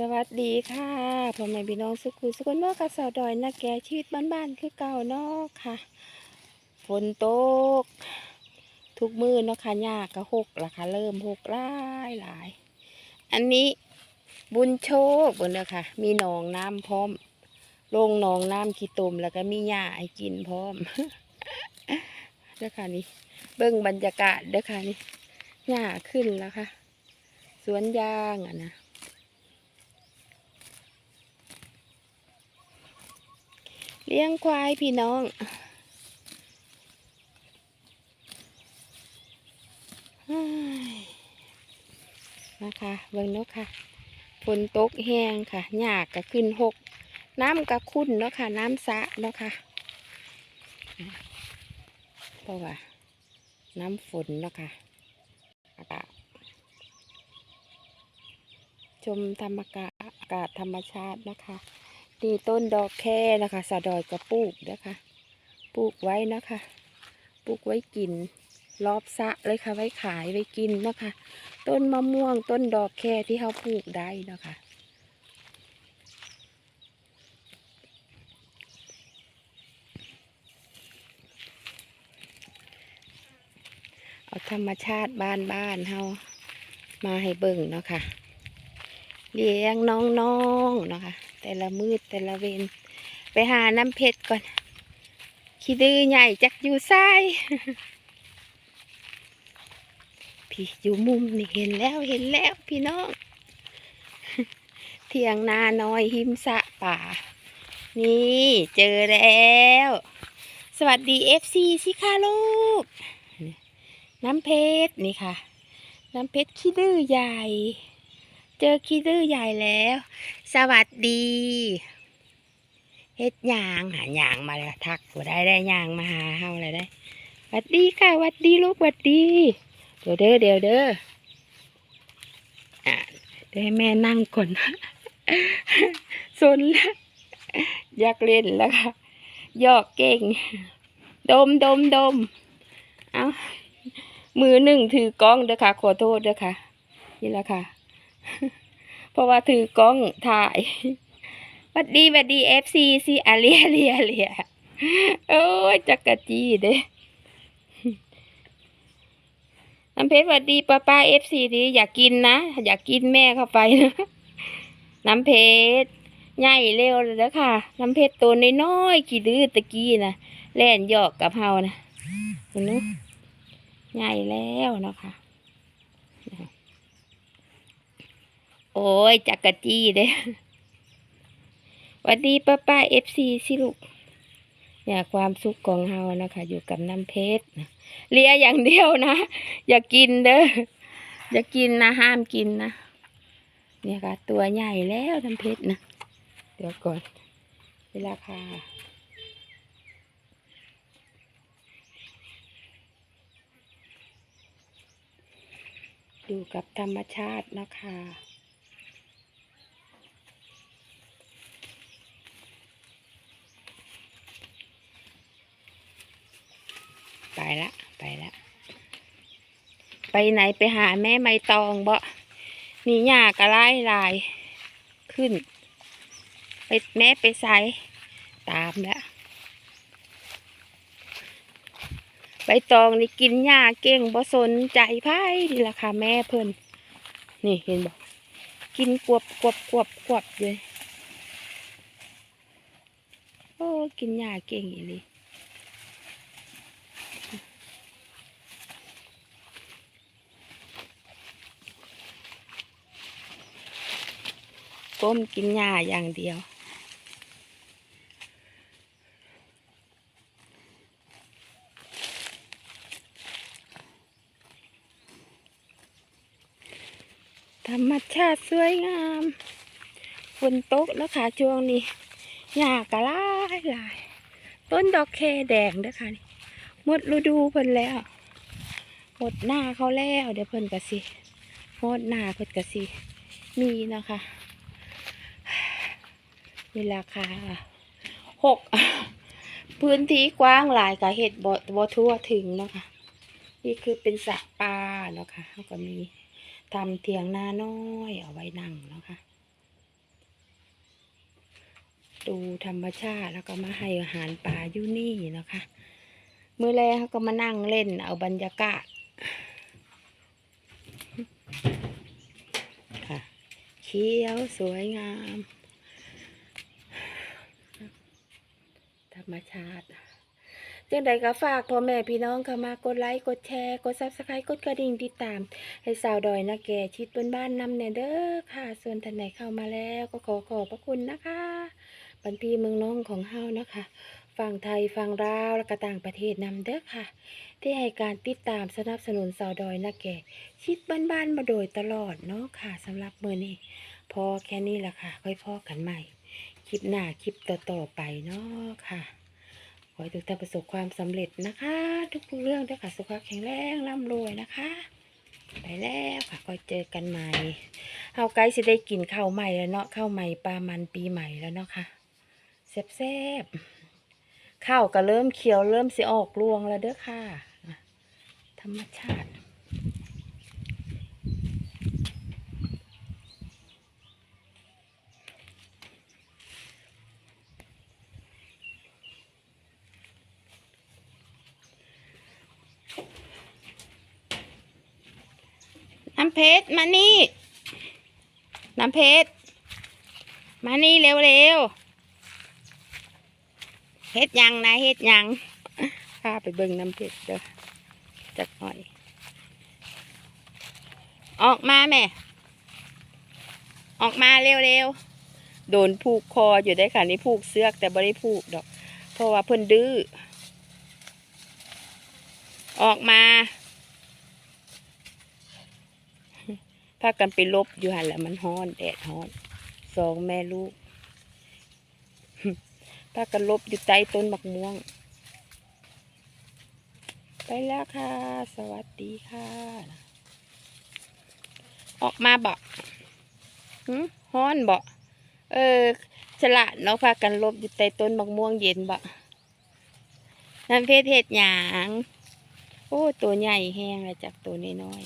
สวัสดีค่ะพ่อแม่พี่น้องสุขุสุขนอกกับสาวดอยนะแกชีวิตบ้านๆคือเก่าเนอกค่ะ ฝนตก ทุกมือเนาะค่ะหญ้าก็หกละค่ะ เริ่มหกหลายหลาย อันนี้บุญโชคบนเนาะค่ะ มีหนองน้ำพร้อมลงหนองน้ำขี้ตุ่มแล้วก็มีหญ้าให้กินพร้อมเด้อค่ะนี่เบิ่งบรรยากาศเด้อค่ะนี่หญ้าขึ้นแล้วค่ะ สวนยางอะนะ เลี้ยงควายพี่น้องนะคะเบิ่งเนาะค่ะฝนตกแห้งค่ะหญ้าก,ก็ขึ้นหก น้ำก็ขุ่นเนาะค่ะ น้ำสะเนาะค่ะเพราะว่า น้ำฝนเนาะค่ะอากาศชมธรรมกาอากาศธรรมชาตินะคะ นี่ต้นดอกแค่นะคะสะดอยกระปลูกนะคะ ปลูกไว้นะคะ ปลูกไว้กิน รอบสะเลยค่ะ ไว้ขายไว้กินนะคะ ต้นมะม่วงต้นดอกแค่ที่เขาปลูกได้นะคะเอาธรรมชาติบ้านบ้านเฮามาให้เบิ่งเนาะค่ะ เลี้ยงน้องๆเนะคะ แต่ละมืดแต่ละเวนไปหาน้ำเพชรก่อน ขี้ดื้อใหญ่จักอยู่ซ้พี่อยู่มุมนี่เห็นแล้วเห็นแล้วพี่น้อง เทียงนาน้อยหิมสะป่า นี่เจอแล้ว สวัสดีเอฟซีสิค่ะลูก น้ำเพชรนี่ค่ะ น้ำเพชรขี้ดื้อใหญ่ เจอขี้ดื้อใหญ่แล้ว สวัสดีเฮ็ดยางหายางมาแล้วทักบ่ได้ได้ยางมาหาเฮาเลยได้หวัดดีค่ะหวัดดีลูกหวัดดี เดี๋ยวเด้อเดี๋ยวเด้ออะเดี๋ยวให้แม่นั่งก่อนสนแล้วอยากเล่นแล้วค่ะยอกเก่ง ดมดมดมเอามือหนึ่งถือกล้องเด้อค่ะ ขอโทษเด้อค่ะ นี่แหละค่ะ เพราะว่าถือกล้องถ่ายวัดดีวัดดีเอฟซีซีอาเลียเลียเลียโอ้ยจักรจีเด้น้ำเพชรวัดดีป้าป้าเอฟซีดีอยากกินนะ อยากกินแม่เข้าไปนะ น้ำเพชรใหญ่เร็วเลยนะค่ะ น้ำเพชรตัวน้อยๆขี้ดื้อตะกี้นะแล่นหยอกกับเฮานะเห็นไหมใหญ่แล้วเนาะค่ะ โอ้ยจักรจี้เด้วัสดีป้าป้าเอฟซีสิลูกเนี่ยความสุขของเฮานะคะ อยู่กับน้ำเพชรเลียอย่างเดียวนะ อย่ากินเด้ออย่ากินนะห้ามกินนะเนี่ยค่ะ ตัวใหญ่แล้วน้ำเพชรนะเดี๋ยวก่อน เวลาค่ะอยู่กับธรรมชาตินะคะ ละไปละไปไหนไปหาแม่ไม่ตองบ่นี่หญ้ากระไล่ลายขึ้น ไปแม่ไปใส่ตามแล้วใบตองนี่กินหญ้าเก่งบ่สนใจไพ่ดีละค่ะแม่เพิ่นนี่เห็นบ่กินกวบกวบกวบกวบเลยโอ้กินหญ้าเก่งอีหลี ก้มกินหญ้าอย่างเดียว ธรรมชาติสวยงามฝนตกนะคะช่วงนี้หญ้ากระลายลาย ต้นดอกแคแดงเด้อค่ะนี่หมดฤดูเพิ่นแล้ว หมดหน้าเขาแล้ว เดี๋ยวเพิ่นกะสิหมดหน้าเพิ่นกะสิมีนะคะ นี่ราคาหกพื้นที่กว้างหลายกับเห็ดบ่บ่ทั่วถึงเนาะคะนี่คือเป็นสระปลาเนาะคะแล้วก็มีทำเถียงนาน้อยเอาไว้นั่งเนาะคะดูธรรมชาติแล้วก็มาให้อาหารปลาอยู่นี่นะคะมื้อแรกเขาก็มานั่งเล่นเอาบรรยากาศค่ะเขียวสวยงาม ธรรมชาติจังใดก็ฝากพ่อแม่พี่น้องเข้ามากดไลค์กดแชร์กดซับสไครต์กดกระดิ่งติดตาม ให้สาวดอยนะแก่ชิดบนบ้านนำเนเด้อค่ะ ส่วนท่านไหนเข้ามาแล้วก็ขอขอบพระคุณนะคะบันพีเมืองน้องของเฮานะคะฝั่งไทยฝั่งลาวและก็ต่างประเทศนำเด้อค่ะ ที่ให้การติดตามสนับสนุนสาวดอยนะแก่ชิดบ้านๆมาโดยตลอดเนาะค่ะสำหรับมือนี้พอแค่นี้แหละค่ะ ค่อยพอกันใหม่ คลิปหน้าคลิปต่อๆไปเนาะค่ะ ขอให้ทุกท่านประสบความสำเร็จนะคะ ทุกๆเรื่องด้วยค่ะสุขภาพแข็งแรงร่ำรวยนะคะ ไปแล้วค่ะก็เจอกันใหม่เฮาใกล้สิได้กินข้าวใหม่แล้วเนาะข้าวใหม่ปลามันปีใหม่แล้วเนาะค่ะแซ่บๆข้าวก็เริ่มเขียวเริ่มสิออกรวงแล้วเด้อค่ะ ธรรมชาติ น้ำเพชรมานี่น้ำเพชรมานี่เร็วๆเฮ็ดยังนะเฮ็ดยังพาไปเบิ่งน้ำเพชรเด้อจักหน่อย ออกมาแม่ ออกมาเร็วๆโดนผูกคออยู่ได้ค่ะนี่ผูกเสือกแต่ไม่ได้ผูกดอก เพราะว่าเพิ่นดื้อออกมา พากันไปลบอยู่หันแหละมันฮ้อนแดดฮ้อนสองแม่ลูกพากันลบอยู่ใต้ต้นบักม่วง ไปแล้วค่ะ สวัสดีค่ะ ออกมาบอกฮ้อนบอกเออฉลาดเนาะพากันลบอยู่ใต้ต้นบักม่วงเย็นบอกน้ำเพชรเห็ดหยาง โอ้ ตัวใหญ่แห้งเลยจากตัวน้อย